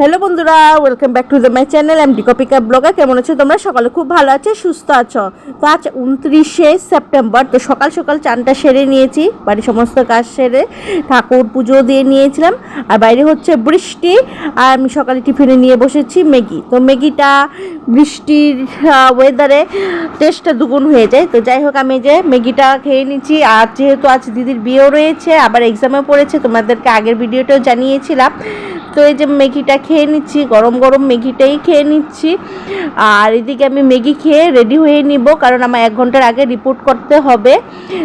Hello বন্ধুরা welcome back to the my channel M Dikpika blogger কেমন আছো তোমরা? সকালে খুব ভালো আছো, সুস্থ আছো? তো আজ উনত্রিশে সেপ্টেম্বর, তো সকাল সকাল চানটা সেরে নিয়েছি, বাড়ির সমস্ত কাজ সেরে ঠাকুর পুজো দিয়ে নিয়েছিলাম। আর বাইরে হচ্ছে বৃষ্টি, আর আমি সকালে টিফিনে নিয়ে বসেছি ম্যাগি। তো ম্যাগিটা বৃষ্টির ওয়েদারে টেস্টটা দুগুণ হয়ে যায়। তো যাই হোক, আমি যে ম্যাগিটা খেয়ে নিচ্ছি। আর যেহেতু আজ দিদির বিয়েও রয়েছে, আবার এক্সামে পড়েছে, তোমাদেরকে আগের ভিডিওটাও জানিয়েছিলাম। তো এই যে ম্যাগিটা খেয়ে নিচ্ছি গরম গরম ম্যাগিটাই খেয়ে নিচ্ছি। আর এদিকে আমি ম্যাগি খেয়ে রেডি হয়ে নিব কারণ আমার এক ঘণ্টার আগে রিপোর্ট করতে হবে।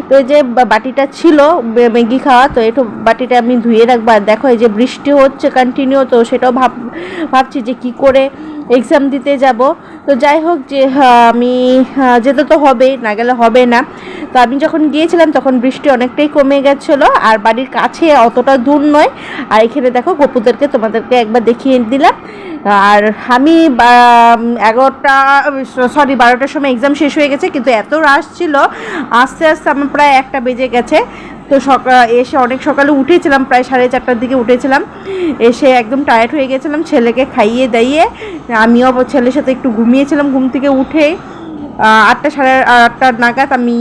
তো এই যে বাটিটা ছিল ম্যাগি খাওয়া তো একটু বাটিটা আমি ধুয়ে রাখব। আর দেখো এই যে বৃষ্টি হচ্ছে কন্টিনিউ তো সেটাও ভাব ভাবছি যে কি করে এক্সাম দিতে যাব। তো যাই হোক যে হ্যাঁ, আমি হ্যাঁ, যেতে তো হবে না গেলে হবে না। তো আমি যখন গিয়েছিলাম, তখন বৃষ্টি অনেকটাই কমে গেছিল, আর বাড়ির কাছে অতটা দূর নয়। আর এখানে দেখো, গপুদেরকে তোমাদেরকে একবার দেখিয়ে দিলাম। আর আমি এগারোটা, সরি, বারোটার সময় এক্সাম শেষ হয়ে গেছে, কিন্তু এত রাশ ছিল, আস্তে আস্তে আমার প্রায় একটা বেজে গেছে। তো সকাল এসে অনেক সকালে উঠেছিলাম, প্রায় সাড়ে চারটার দিকে উঠেছিলাম। এসে একদম টায়ার্ড হয়ে গেছিলাম, ছেলেকে খাইয়ে দাইয়ে। আমিও ছেলের সাথে একটু ঘুমিয়েছিলাম, ঘুম থেকে উঠে। আটটা সাড়ে আটটা নাগাদ আমি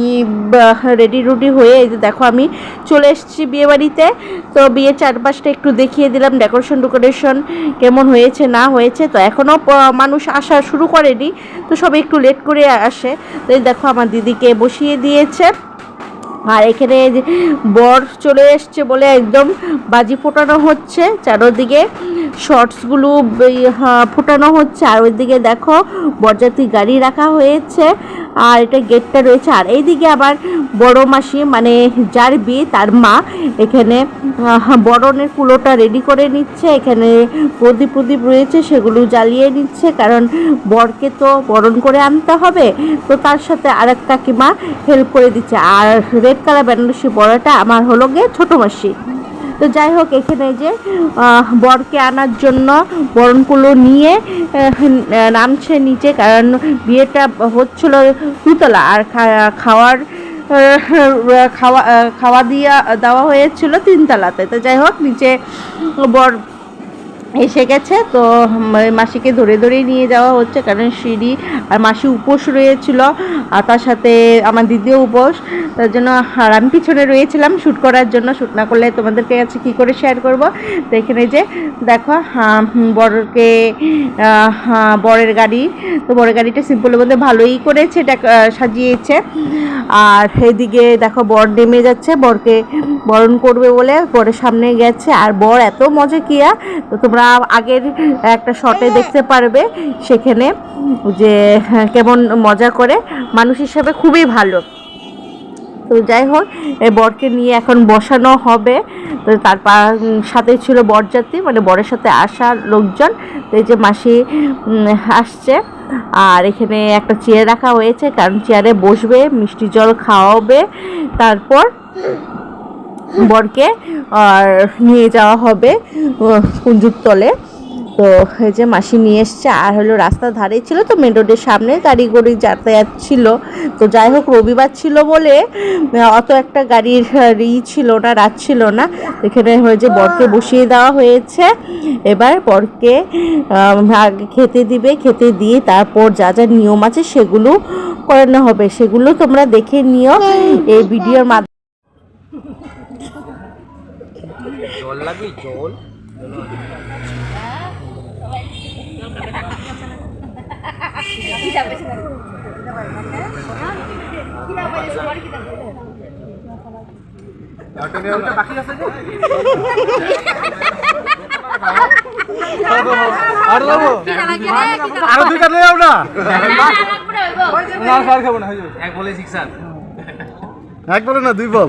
রেডি রুডি হয়ে এই যে দেখো আমি চলে এসেছি বিয়েবাড়িতে। তো বিয়ের চারপাশটা একটু দেখিয়ে দিলাম ডেকোরেশন ডেকোরেশন কেমন হয়েছে, না হয়েছে। তো এখনও মানুষ আসা শুরু করেনি, তো সবাই একটু লেট করে আসে। তো এই দেখো আমার দিদিকে বসিয়ে দিয়েছে। আর এখানে বর চলে এসছে বলে একদম বাজি ফোটানো হচ্ছে। চারোদিকে শর্টসগুলো ফোটানো হচ্ছে। আর ওইদিকে দেখো বরযাত্রী গাড়ি রাখা হয়েছে। আর এটা গেটটা রয়েছে। আর এইদিকে আবার বড় মাসি মানে যার বিয়ে তার মা, এখানে বরণের কুলোটা রেডি করে নিচ্ছে। এখানে প্রদীপ প্রদীপ রয়েছে, সেগুলো জ্বালিয়ে নিচ্ছে, কারণ বরকে তো বরণ করে আনতে হবে। তো তার সাথে আরেক কাকিমা হেল্প করে দিচ্ছে। আর রেড কালার বেনারসি বড়াটা আমার হলো গিয়ে ছোটো মাসি। তো যাই হোক, এখানে যে বরকে আনার জন্য বরণগুলো নিয়ে নামছে নিচে, কারণ বিয়েটা হচ্ছিল দুতলা আর খাওয়ার খাওয়া খাওয়া দিয়া দেওয়া হয়েছিল তিনতলাতে। তো যাই হোক, নিচে বর এসে গেছে তো মাসিকে ধরে ধরে নিয়ে যাওয়া হচ্ছে কারণ সিঁড়ি আর মাসি উপোস রয়েছিল আর তার সাথে আমার দিদিও উপোস তার জন্য আর আমি পিছনে রয়েছিলাম শ্যুট করার জন্য শ্যুট না করলে তোমাদেরকে কাছে কী করে শেয়ার করব? তো এখানে যে দেখো হ্যাঁ, বরের গাড়ি তো বরের গাড়িটা সিম্পলের মধ্যে ভালোই করেছে আহ, সাজিয়েছে। আর এদিকে দেখো বর নেমে যাচ্ছে বরকে বরণ করবে বলে বরের সামনে গেছে। আর বর এত মজা কিয়া, তো তোমরা আগের একটা শটে দেখতে পারবে সেখানে যে, কেমন মজা করে। মানুষ হিসাবে খুবই ভালো। তো যাই হোক বরকে নিয়ে এখন বসানো হবে। তো তার সাথে ছিল বরযাত্রী মানে বরের সাথে আসা লোকজন। তো এই যে মাসি আসছে। আর এখানে একটা চেয়ার রাখা হয়েছে, কারণ চেয়ারে বসবে, মিষ্টি জল খাওয়াবে। তারপর বরকে আর নিয়ে যাওয়া হবে আহ, কুঞ্জুর তলে। তো এই যে মাসি নিয়ে এসছে আর হলো রাস্তার ধারে ছিল তো মেন রোডের সামনে গাড়ি গড়ি যাতায়াত ছিল। তো যাই হোক রবিবার ছিল বলে অত একটা গাড়ির ই ছিল না রাত ছিল না। এখানে হয়েছে বরকে বসিয়ে দেওয়া হয়েছে। এবার বরকে খেতে দিবে খেতে দিয়ে তারপর যা যা নিয়ম আছে সেগুলো করানো হবে। সেগুলো তোমরা দেখে নিও। এই ভিডিওর মাধ্যমে জল লাগবে জল। আরও দুইটা না। না স্যার খাব না এক বলে শিক্ষা এক বলে না দুই বল।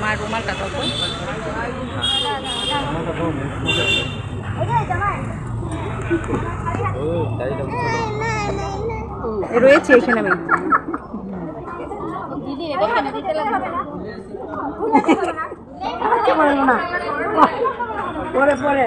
মার রুমালটা দাও তো। রয়েছে এখানে আমি। পরে পরে।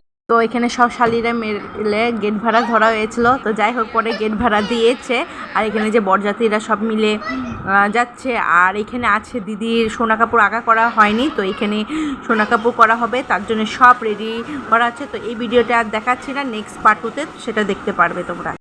তো এখানে সব শালিরা মিলে গেট ভাড়া ধরা হয়েছিল। তো যাই হোক, পরে গেট ভাড়া দিয়েছে। আর এখানে যে বরযাত্রীরা সব মিলে যাচ্ছে। আর এখানে আছে দিদির সোনা কাপড় আঁকা করা হয়নি, তো এখানে সোনা কাপড় করা হবে। তার জন্য সব রেডি করা আছে। তো এই ভিডিওটা আর দেখাচ্ছি না নেক্সট পার্ট টুতে সেটা দেখতে পারবে তোমরা।